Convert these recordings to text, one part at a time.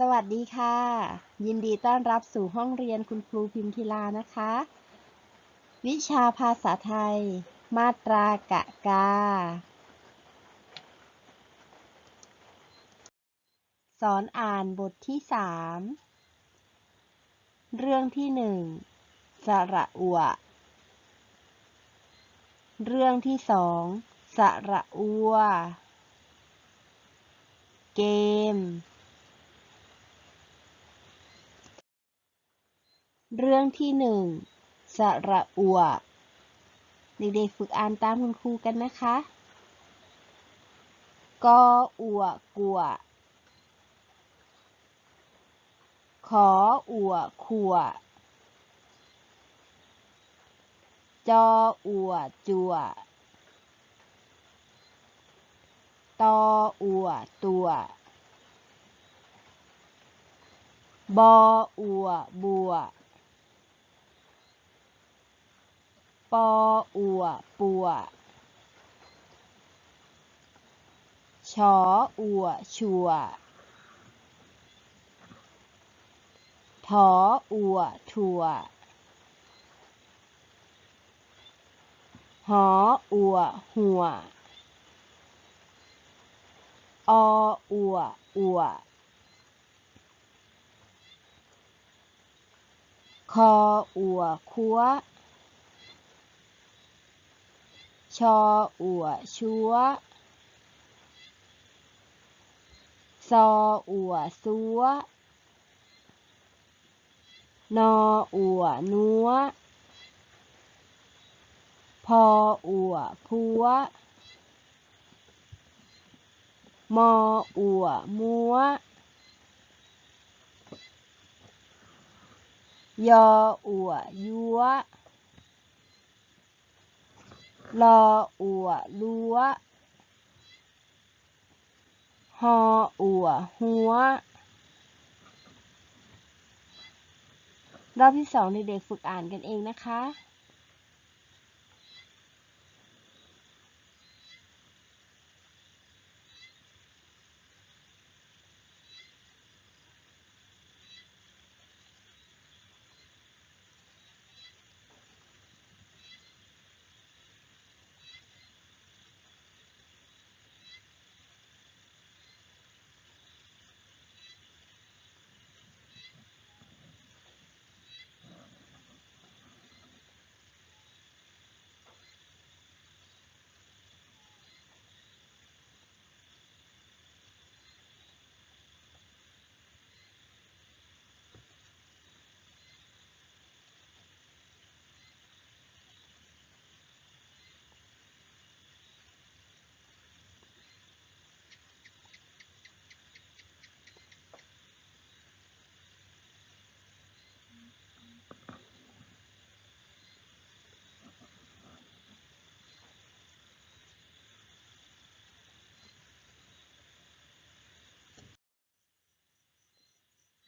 สวัสดีค่ะ ยินดีต้อนรับสู่ห้องเรียนคุณครูพิมพิลานะคะ วิชาภาษาไทย มาตรากะกา สอนอ่านบทที่สามเรื่องที่หนึ่งสระอัว เรื่องที่สองสระอัว เกม เรื่องที่หนึ่งสระอัว เด็กๆฝึกอ่านตามคุณครูกันนะคะ กออัวกัว ขออัวขัว จออัวจัว ตออัวตัว บออัวบัว ปออัวปัว ชออัวชัวถออัวทัว หออัวหัว ออัวอัว คออัวคัว ชออัวชัวซออัวซัวนออัวนัวพออัวพัว มออัวมัวยออัวยัว ลออัวลัวหออัวหัว รอบที่สองเด็กๆฝึกอ่านกันเองนะคะ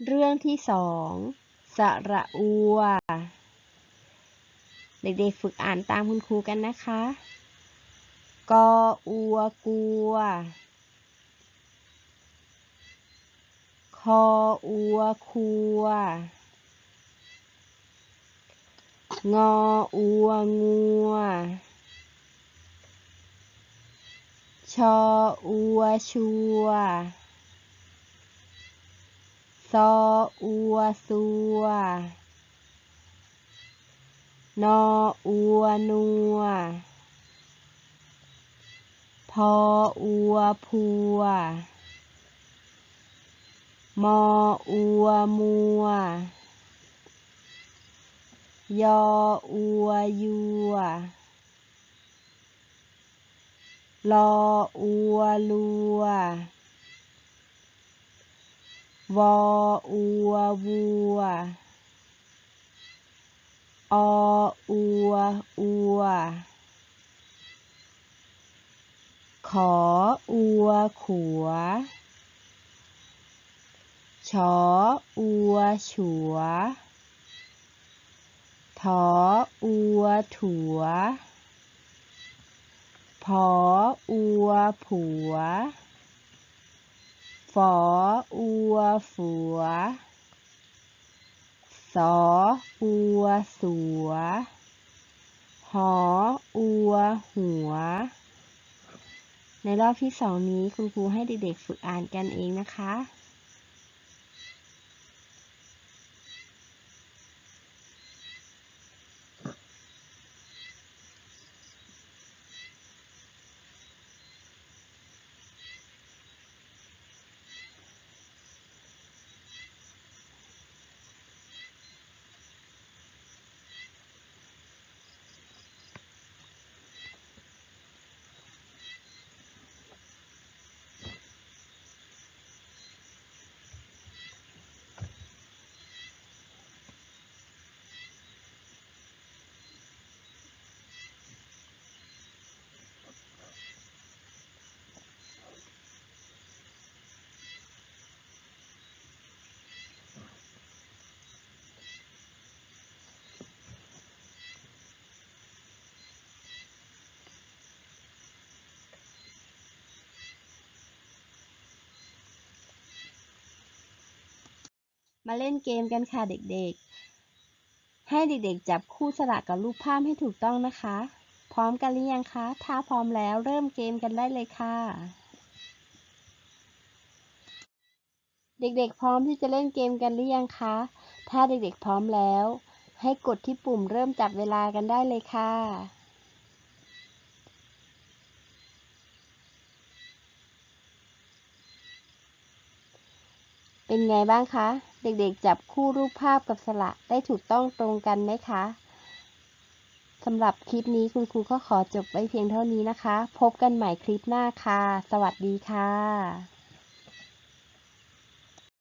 เรื่องที่สองสระอัว เด็กๆฝึกอ่านตามคุณครูกันนะคะ กออัวกัว คออัวคัว งออัวงัว ชออัวชัว ซออัวซัวนออัวนัว พออัวพัว มออัวมัว ยออัวยัว ลออัวลัว วออัววัว ออัวอัว ขออัวขัว ชออัวฉัว ถออัวถัวพออัวผัว ออัวฝัว สออัวสัว หออัวหัว ในรอบที่สองนี้คุณครูให้เด็กๆฝึกอ่านกันเองนะคะ มาเล่นเกมกันค่ะเด็กๆ ให้เด็กๆ จับคู่สระกับรูปภาพให้ถูกต้องนะคะ พร้อมกันหรือยังคะ ถ้าพร้อมแล้วเริ่มเกมกันได้เลยค่ะ เด็กๆ พร้อมที่จะเล่นเกมกันหรือยังคะ ถ้าเด็กๆ พร้อมแล้ว ให้กดที่ปุ่มเริ่มจับเวลากันได้เลยค่ะเป็นไงบ้างคะ เด็กๆ จับคู่รูปภาพกับสระได้ถูกต้องตรงกันไหมคะสำหรับคลิปนี้คุณครูก็ขอจบไว้เพียงเท่านี้นะคะ พบกันใหม่คลิปหน้าค่ะ สวัสดีค่ะ